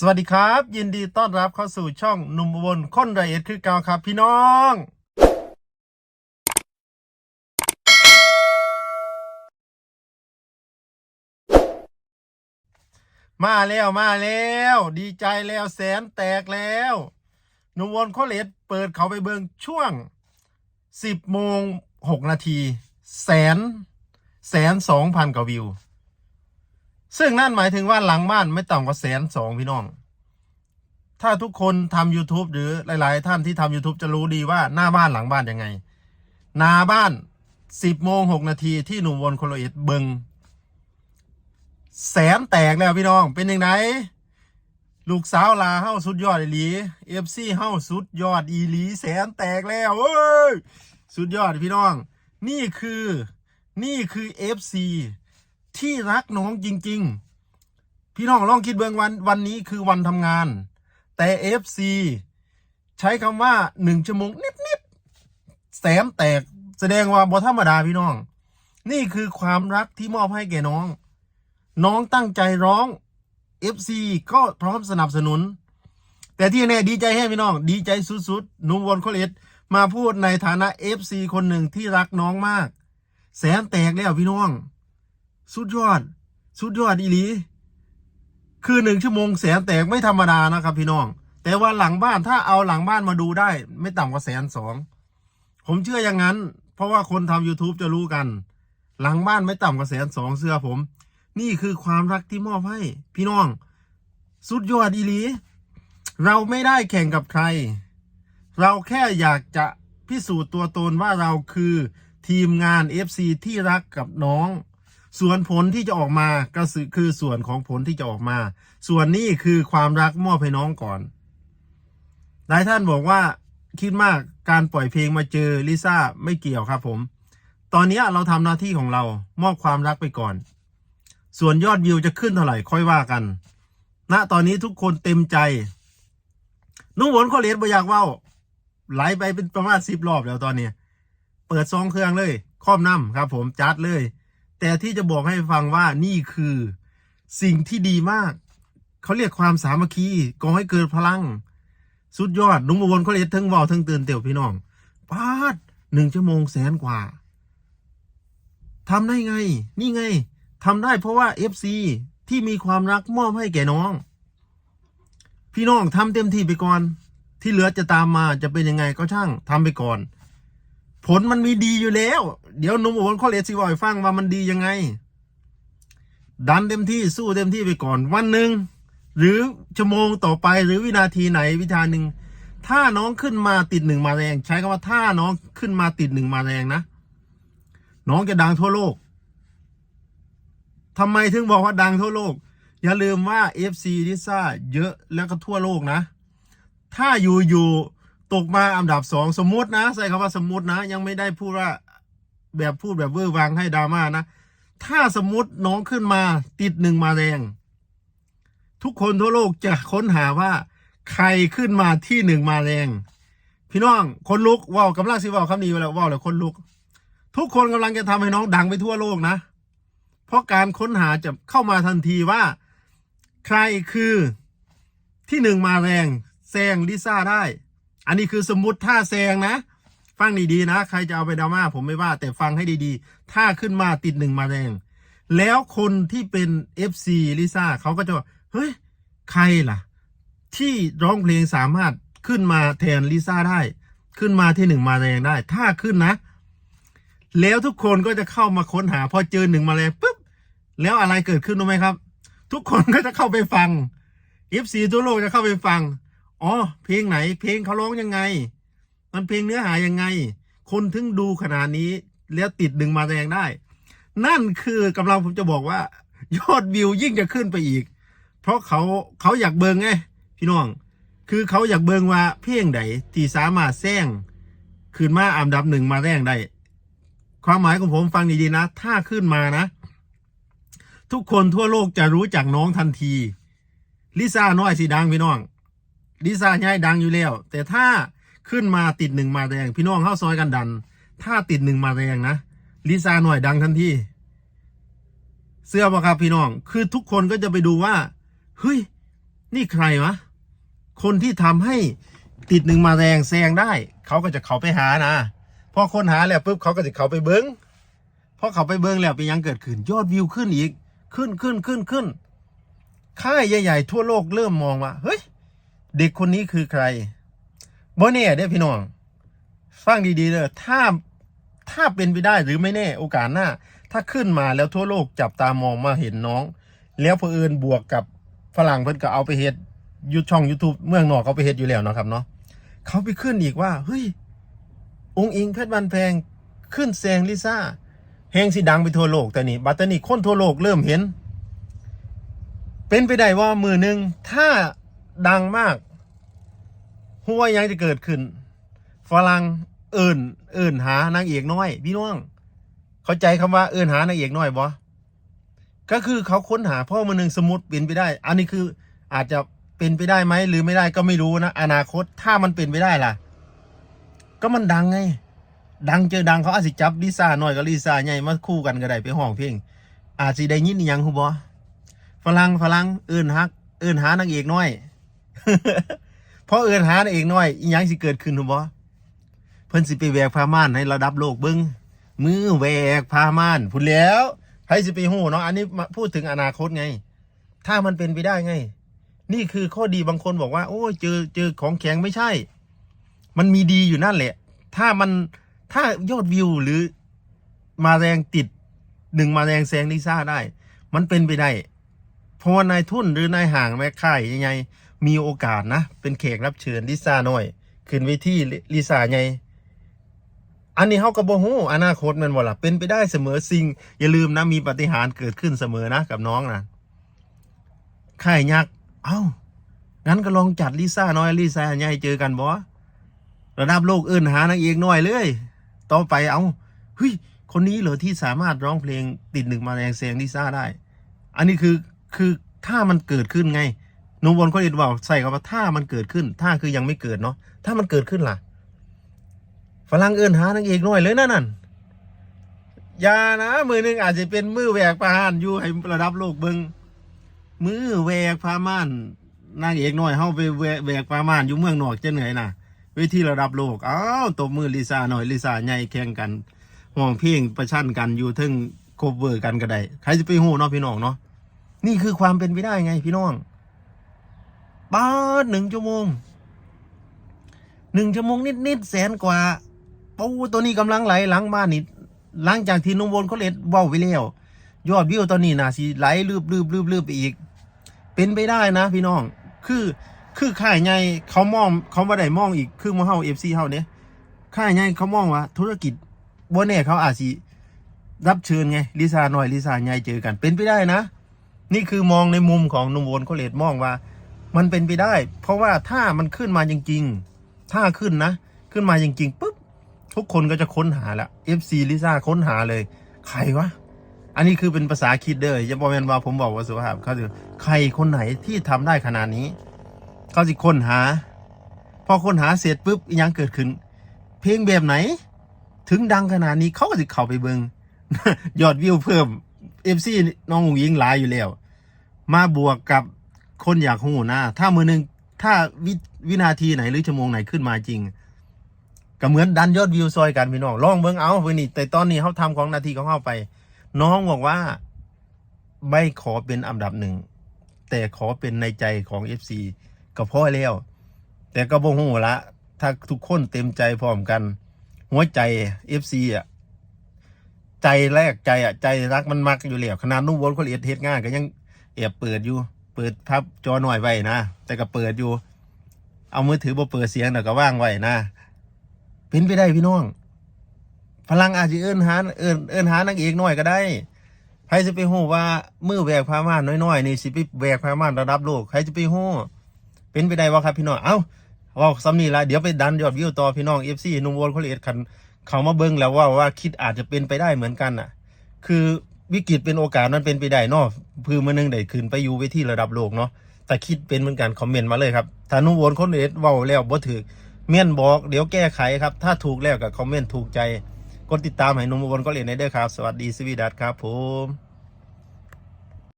สวัสดีครับ ยินดีต้อนรับเข้าสู่ช่องหนุ่มอุบนคนไรเอ็ดคือเก่าครับพี่น้อง มาแล้วมาแล้ว ดีใจแล้วแสนแตกแล้วหนุ่มอุบนคนไรเอ็ดเปิดเขาไปเบิงช่วงสิบโมงหกนาที แสนแสนสองพันกว่าวิว ซึ่งนั่นหมายถึงว่าหลังบ้านไม่ต่ำกว่าแสนสองพี่น้อง ถ้าทุกคนทำ YouTube หรือหลาย ๆ ท่านที่ทำ YouTube จะรู้ดีว่าหน้าบ้านหลังบ้านยังไง หน้าบ้านสิบโมงหกนาทีที่หนุ่มวนโคโลเอตเบิงแสนแตกแล้วพี่น้องเป็นยังไงลูกสาวลาเฮ้าสุดยอดอีหลีเอฟซีเฮ้าสุดยอดอีหลีแสนแตกแล้วเว้ยสุดยอดพี่น้อง นี่คือนี่คือ FC ที่รักน้องจริง ๆ พี่น้องลองคิดเบื้องวันวันนี้คือวันทำงาน แต่ FC ใช้คำว่าหนึ่งชั่วโมงนิดๆแสนแตกแสดงว่าบ่ธรรมดาพี่น้อง นี่คือความรักที่มอบให้แก่น้อง น้องตั้งใจร้อง FC ก็พร้อมสนับสนุน แต่ที่แน่ดีใจให้พี่น้อง ดีใจสุดๆนุ่มวอนโคเลตมาพูดในฐานะ FC คนหนึ่งที่รักน้องมาก แสนแตกแล้วพี่น้อง สุดยอด สุดยอดอีหลี คือหนึ่งชั่วโมงแสนแตกไม่ธรรมดานะครับ พี่น้อง แต่ว่าหลังบ้านถ้าเอาหลังบ้านมาดูได้ ไม่ต่ำกว่าแสนสอง ผมเชื่ออย่างนั้น เพราะว่าคนทำ YouTube จะรู้กัน หลังบ้านไม่ต่ำกว่าแสนสองเสื้อผม นี่คือความรักที่มอบให้ พี่น้อง สุดยอดอีหลี เราไม่ได้แข่งกับใคร เราแค่อยากจะพิสูจน์ตัวตนว่าเราคือทีมงาน FC ที่รักกับน้อง ส่วนผลที่จะออกมาก็คือส่วนของผลที่จะออกมา ส่วนนี้คือความรักมอบให้น้องก่อน หลายท่านบอกว่าคิดมากการปล่อยเพลงมาเจอลิซ่าไม่เกี่ยวครับผม ตอนนี้เราทำหน้าที่ของเรามอบความรักไปก่อน ส่วนยอดวิวจะขึ้นเท่าไหร่ค่อยว่ากันณตอนนี้ทุกคนเต็มใจ นุ่งหวนข้อเลสบอยากว่าไหลไปเป็นประมาณสิบรอบแล้วตอนนี้ เปิดซองเครื่องเลยครอบน้ำครับผมจัดเลย แต่ที่จะบอกให้ฟังว่านี่คือสิ่งที่ดีมาก เขาเรียกความสามัคคีก่อให้เกิดพลัง สุดยอดนุ่งบนเขาเลยทั้งเวอลทั้งเตือนเตี่ยวพี่น้องปาดหนึ่งชั่วโมงแสนกว่าทำได้ไง นี่ไงทำได้เพราะว่าเอฟซีที่มีความรักมอบให้แก่น้อง พี่น้องทำเต็มที่ไปก่อน ที่เหลือจะตามมาจะเป็นยังไงก็ช่างทำไปก่อน ผลมันมีดีอยู่แล้ว เดี๋ยวนุ่มโอนข้อเลสสิบอยฟังว่ามันดียังไง ดันเต็มที่สู้เต็มที่ไปก่อนวันหนึ่งหรือชั่วโมงต่อไปหรือวินาทีไหนวิธาหนึ่งถ้าน้องขึ้นมาติดหนึ่งมาแรง ใช้คำว่าถ้าน้องขึ้นมาติดหนึ่งมาแรงนะ น้องจะดังทั่วโลกทำไมถึงบอกว่าดังทั่วโลก อย่าลืมว่า FC ลิซ่าเยอะแล้วก็ทั่วโลกนะ ถ้าอยู่อยู่ ตกมาอันดับสองสมมตินะ ใส่คำว่าสมมตินะ ยังไม่ได้พูดว่าแบบพูดแบบเวอร์วังให้ดราม่านะ ถ้าสมมติน้องขึ้นมาติดหนึ่งมาแรง ทุกคนทั่วโลกจะค้นหาว่า ใครขึ้นมาที่หนึ่งมาแรง พี่น้องคนลุกว่าวกำลังสิว่าวคำนี้ไปแล้วว่าวแล้วคนลุก ทุกคนกำลังจะทำให้น้องดังไปทั่วโลกนะ เพราะการค้นหาจะเข้ามาทันทีว่า ใครคือที่หนึ่งมาแรงแซงลิซ่าได้ อันนี้คือสมมติถ้าแซงนะ ฟังดีๆนะ ใครจะเอาไปดราม่าผมไม่ว่า แต่ฟังให้ดีๆ ถ้าขึ้นมาติดหนึ่งมาแรงแล้วคนที่เป็น FC ลิซ่าเขาก็จะเฮ้ย ใครล่ะ ที่ร้องเพลงสามารถขึ้นมาแทนลิซ่าได้ ขึ้นมาที่หนึ่งมาแรงได้ ถ้าขึ้นนะ แล้วทุกคนก็จะเข้ามาค้นหา พอเจอหนึ่งมาแรงปุ๊บ แล้วอะไรเกิดขึ้นรู้ไหมครับ ทุกคนก็จะเข้าไปฟัง FC ทั่วโลกจะเข้าไปฟัง อ๋อเพลงไหน เพลงเขาร้องยังไง มันเพลงเนื้อหายังไง คนถึงดูขนาดนี้ แล้วติดหนึ่งมาแรงได้ นั่นคือกำลังผมจะบอกว่า ยอดวิวยิ่งจะขึ้นไปอีก เพราะเขาเขาอยากเบิงไงพี่น้อง คือเขาอยากเบิงว่าเพลงใดที่สามารถแซงขึ้นมาอันดับหนึ่งมาแรงได้ความหมายของผมฟังดีๆนะ ถ้าขึ้นมานะ ทุกคนทั่วโลกจะรู้จักน้องทันที ลิซ่าน้อยสิดังพี่น้อง ลิซ่าใหญ่ดังอยู่แล้ว แต่ถ้าขึ้นมาติดหนึ่งมาแรงพี่น้องเข้าซอยกันดัน ถ้าติดหนึ่งมาแรงนะลิซ่าหน่อยดังทันทีเสื้อปะครับพี่น้อง คือทุกคนก็จะไปดูว่าเฮ้ยนี่ใครวะคนที่ทำให้ติดหนึ่งมาแรงแซงได้ เขาก็จะเขาไปหานะพอคนหาแล้วปุ๊บเขาก็จะเขาไปเบิ้งพอเขาไปเบิ้งแล้วเป็นยังเกิดขึ้นยอดวิวขึ้นอีก ขึ้นขึ้นขึ้นขึ้นค่ายใหญ่ ๆ ทั่วโลกเริ่มมองว่าเฮ้ย เด็กคนนี้คือใครบ่แน่เด้อพี่น้องฟังดีๆเลยถ้าถ้าเป็นไปได้หรือไม่แน่โอกาสหน้า ถ้าขึ้นมาแล้วทั่วโลกจับตามองมาเห็นน้อง แล้วเผอิญบวกกับฝรั่งเพิ่นก็เอาไปเฮ็ดยูช่อง YouTube เมืองนอกเขาไปเฮ็ดอยู่แล้วเนาะครับเนาะเขาไปขึ้นอีกว่าเฮ้ยองค์อิงเพชรบันแพงขึ้นแซงลิซ่าแฮงสิดังไปทั่วโลกแต่นี่บัตตอนี่คนทั่วโลกเริ่มเห็น เป็นไปได้ว่ามือหนึ่งถ้าดังมาก หัวายังจะเกิดขึ้น ฝรั่งเอิ่นเอิ่นหานางเอกน้อย พี่น้อง เข้าใจคำว่าเอิ่นหานางเอกน้อยบ่ก็คือเขาค้นหาเพ่อมือหนึ่งสมมติเป็นไปได้ อันนี้คืออาจจะเป็นไปได้ไหมหรือไม่ได้ก็ไม่รู้นะอนาคตถ้ามันเป็นไปได้ล่ะ ก็มันดังไง ดังเจอดังเขาอาจสิจับลิซ่าหน่อยกับลิซ่าใหญ่มาคู่กันก็ได้ไปห้องเพลงอาจสิได้ยินยังฮู้บ่ฝรั่งฝรั่งเอิ่นฮักเอิ่นหานางเอกน้อย พราะเอิ่นหาเอกน้อยอีหยังสิเกิดขึ้นฮู้บ่เพิ่นสิไปแวกผ้าม่านให้ระดับโลกเบิ่งมือแวกผ้าม่านพูดแล้วใครสิไปฮู้เนาะอันนี้พูดถึงอนาคตไง ถ้ามันเป็นไปได้ไง นี่คือข้อดีบางคนบอกว่า โอ้ยเจอเจอของแข็งไม่ใช่ มันมีดีอยู่นั่นแหละ ถ้ามันถ้ายอดวิวหรือมาแรงติดหนึ่งมาแรงแซงลิซ่าได้ มันเป็นไปได้เพราะนายทุนหรือนายห่างแม่ค่ายยังไง มีโอกาสนะ เป็นแขกรับเชิญลิซ่าหน่อย ขึ้นเวทีลิซ่าไงอันนี้เขาก็บ่ฮู้อนาคตมันบ่ล่ะเป็นไปได้เสมอสิ่ง อย่าลืมนะ มีปฏิหารเกิดขึ้นเสมอนะ กับน้องนะค่ายยักษ์เอ้า งั้นก็ลองจัดลิซ่าน้อยลิซ่าใหญ่เจอกันบ่ระดับโลกเอิ้นหานางเอกน้อยเลย ต่อไปเอาเฮ้ยคนนี้เหรอที่สามารถร้องเพลงติดหนึ่งมาแรงแซงลิซ่าได้ อันนี้คือคือถ้ามันเกิดขึ้นไง หนูบอลก็เรียนว่าใส่คำว่าถ้ามันเกิดขึ้น ถ้าคือยังไม่เกิดเนาะถ้ามันเกิดขึ้นล่ะฝรั่งเอินหานางเอกหน้อยเลยนะนั่นยานะมือหนึ่งอาจจะเป็นมือแหวกประหารอยู่ให้ระดับโลกเบิงมือแหวกพาม่านนางเอกหน้อยเฮาไปแหวกพาม่านอยู่เมืองนอกจะเหนื่อยนะเวทีระดับโลกอ้าวตบมือลิซ่าหน่อยลิซ่าใหญ่แข่งกันห้องเพลงประชันกันอยู่ทึ่งโคเวอร์กันก็ได้ใครจะไปหูเนาะพี่น้องเนาะนี่คือความเป็นไปได้ไงพี่น้อง ป้าหนึ่งชั่วโมงหนึ่งชั่วโมงนิดๆแสนกว่าโอ้ตัวนี้กำลังไหลหลังบ้านนี่หลังจากที่นุ่มวนเขาเล็ดว้าวไปแล้วยอดวิวตอนนี้น่าสิไหลลืบลืบลืบลืบไปอีก เป็นไปได้นะ พี่น้อง คือคือค่ายใหญ่เขามองเขาไม่ได้มองอีกคือมาเฮาเอฟซีเฮาเนี่ยค่ายใหญ่เขามองว่า ธุรกิจบ่แน่เขาอาจสิรับเชิญไงลิซ่าหน่อยลิซ่าใหญ่เจอกัน เป็นไปได้นะ นี่คือมองในมุมของนุ่มวนเขาเล็ดมองว่า มันเป็นไปได้ เพราะว่าถ้ามันขึ้นมาจริงๆ ถ้าขึ้นนะ ขึ้นมาจริงๆปุ๊บทุกคนก็จะค้นหาละ FC ลิซ่าค้นหาเลย ใครวะ อันนี้คือเป็นภาษาคิดเด้ออย่าบอกแมนว่าผมบอกว่าสุภาพเขาจะใครคนไหนที่ทำได้ขนาดนี้ เขาสิค้นหา พอค้นหาเสร็จปุ๊บยังเกิดขึ้น เพลงแบบไหน ถึงดังขนาดนี้เขาก็สิเข้าไปเบิงยอดวิวเพิ่ม FC น้องหงยิงหลายอยู่แล้ว มาบวกกับ คนอยากหูนะ ถ้ามือหนึ่งถ้าวิวินาทีไหนหรือชั่วโมงไหนขึ้นมาจริง ก็เหมือนดันยอดวิวซอยกันพี่น้องลองเบิ่งเอาเพื่นนี่แต่ตอนนี้เขาทำของนาทีของเขาไป น้องบอกว่า ไม่ขอเป็นอันดับหนึ่ง แต่ขอเป็นในใจของ FC ก็พอแล้ว แต่ก็บ่ฮู้ละ ถ้าทุกคนเต็มใจพร้อมกัน หัวใจ FC อะใจแรกใจอะใจรักมันมักอยู่แล้วขนาดนุ่มวนคนเอียดเฮ็ดงานก็ยังแอบเปิดอยู่ เปิดพับจอหน่อยไว้นะ แต่ก็เปิดอยู่ เอามือถือบ่เปิดเสียงแต่ก็ว่างไว้นะ เป็นไปได้พี่น้องพลังอาจจะเอิ้นหาเอิ้นเอิ้นหานางเอกน้อยก็ได้ใครจะไปฮู้ว่ามือแหวกพาม่านน้อยๆนี่สิไปแหวกพาม่านระดับโลกใครจะไปฮู้เป็นไปได้วะครับพี่น้อง เอ้าว่าซ้ำนี่ละเดี๋ยวไปดันยอดวิวต่อพี่น้อง FC นุ่มโวนเขาเรียกคันเขามาเบิ่งแล้วว่าว่าคิดอาจจะเป็นไปได้เหมือนกันน่ะ คือ วิกฤตเป็นโอกาสมันเป็นไปได้เนาะพือมือนึงได้ขึ้นไปอยู่เวทีระดับโลกเนาะแต่คิดเป็นเหมือนกันคอมเมนต์มาเลยครับถ้านุ่งวนคนเอ็ดเว้าแล้วบ่ถือเมียนบอกเดี๋ยวแก้ไขครับ ถ้าถูกแล้วกับคอมเมนต์ถูกใจกดติดตามให้นุ่มวนก็เรียนในเด้อครับ สวัสดีสวีดัตครับผม